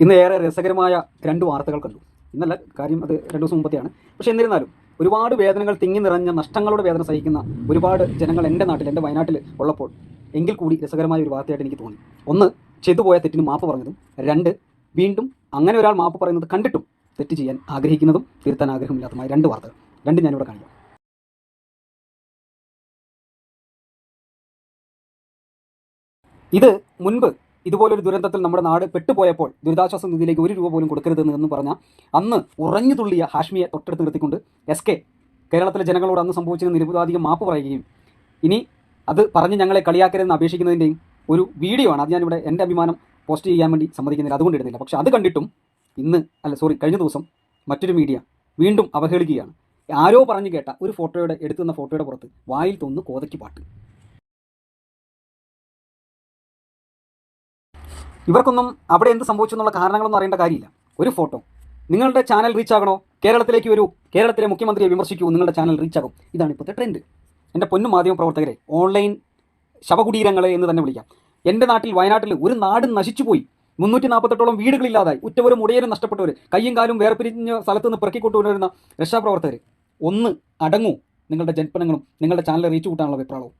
ഇന്ന് ഏറെ രസകരമായ രണ്ട് വാർത്തകൾ കണ്ടു. ഇന്നല്ല കാര്യം അത് രണ്ടു ദിവസം മുമ്പത്തെയാണ്. പക്ഷേ എന്നിരുന്നാലും ഒരുപാട് വേദനകൾ തിങ്ങി നിറഞ്ഞ നഷ്ടങ്ങളുടെ വേദന സഹിക്കുന്ന ഒരുപാട് ജനങ്ങൾ എന്റെ നാട്ടിൽ എന്റെ വയനാട്ടിൽ ഉള്ളപ്പോൾ എങ്കിൽ കൂടി രസകരമായ ഒരു വാർത്തയായിട്ട് എനിക്ക് തോന്നി. ഒന്ന് ചെയ്തു പോയ തെറ്റിന് മാപ്പ് പറഞ്ഞതും. രണ്ട് വീണ്ടും അങ്ങനെ ഒരാൾ മാപ്പ് പറയുന്നത് കണ്ടിട്ടും തെറ്റ് ചെയ്യാൻ ആഗ്രഹിക്കുന്നതും തിരുത്താൻ ആഗ്രഹമില്ലാത്തതുമായ രണ്ട് വാർത്തകൾ. രണ്ട് ഞാനിവിടെ കാണിക്കാം. ഇത് മുൻപ് ഇതുപോലൊരു ദുരന്തത്തിൽ നമ്മുടെ നാട് പെട്ടുപോയപ്പോൾ ദുരിതാശ്വാസ നിധിയിലേക്ക് ഒരു രൂപ പോലും കൊടുക്കരുതെന്ന് എന്ന് പറഞ്ഞ അന്ന് ഉറഞ്ഞു തുള്ളിയ ഹാഷ്മിയെ തൊട്ടടുത്ത് നിർത്തിക്കൊണ്ട് എസ് കെ കേരളത്തിലെ ജനങ്ങളോട് അന്ന് സംഭവിച്ചതിന് നിരവധികം മാപ്പ് പറയുകയും ഇനി അത് പറഞ്ഞ് ഞങ്ങളെ കളിയാക്കരുതെന്ന് അപേക്ഷിക്കുന്നതിന്റെയും ഒരു വീഡിയോ ആണ്. അത് ഞാനിവിടെ എന്റെ അഭിമാനം പോസ്റ്റ് ചെയ്യാൻ വേണ്ടി സമ്മതിക്കുന്നില്ല. അതുകൊണ്ട് ഇടുന്നില്ല. പക്ഷേ അത് കണ്ടിട്ടും ഇന്ന് അല്ല സോറി കഴിഞ്ഞ ദിവസം മറ്റൊരു മീഡിയ വീണ്ടും അവഹേളിക്കുകയാണ്. ആരോ പറഞ്ഞു കേട്ട ഒരു ഫോട്ടോയുടെ എടുത്തുന്ന ഫോട്ടോയുടെ പുറത്ത് വായിൽ തോന്നുന്നു കോതയ്ക്ക് പാട്ട്. ഇവർക്കൊന്നും അവിടെ എന്ത് സംഭവിച്ചു എന്നുള്ള കാരണങ്ങളൊന്നും അറിയേണ്ട കാര്യമില്ല. ഒരു ഫോട്ടോ. നിങ്ങളുടെ ചാനൽ റീച്ച് ആകണോ? കേരളത്തിലേക്ക് വരൂ. കേരളത്തിലെ മുഖ്യമന്ത്രിയെ വിമർശിക്കൂ. നിങ്ങളുടെ ചാനൽ റീച്ച് ആകും. ഇതാണ് ഇപ്പോഴത്തെ ട്രെൻഡ് എന്റെ പൊന്നു മാധ്യമ പ്രവർത്തകരെ ഓൺലൈൻ ശവകുടീരങ്ങളെ എന്ന് തന്നെ വിളിക്കാം. എന്റെ നാട്ടിൽ വയനാട്ടിൽ ഒരു നാട് നശിച്ചുപോയി. മുന്നൂറ്റി നാൽപ്പത്തെട്ടോളം വീടുകളില്ലാതായി. ഉറ്റവരും ഉടയരും നഷ്ടപ്പെട്ടവർ കയ്യും കാലും വേർപിരിഞ്ഞ സ്ഥലത്ത് നിന്ന് പിറക്കിക്കൊണ്ടുവരുന്ന രക്ഷാപ്രവർത്തകർ ഒന്ന് അടങ്ങൂ നിങ്ങളുടെ ജന്മനങ്ങളും നിങ്ങളുടെ ചാനൽ റീച്ച് കൂട്ടാനുള്ള വെപ്രാളവും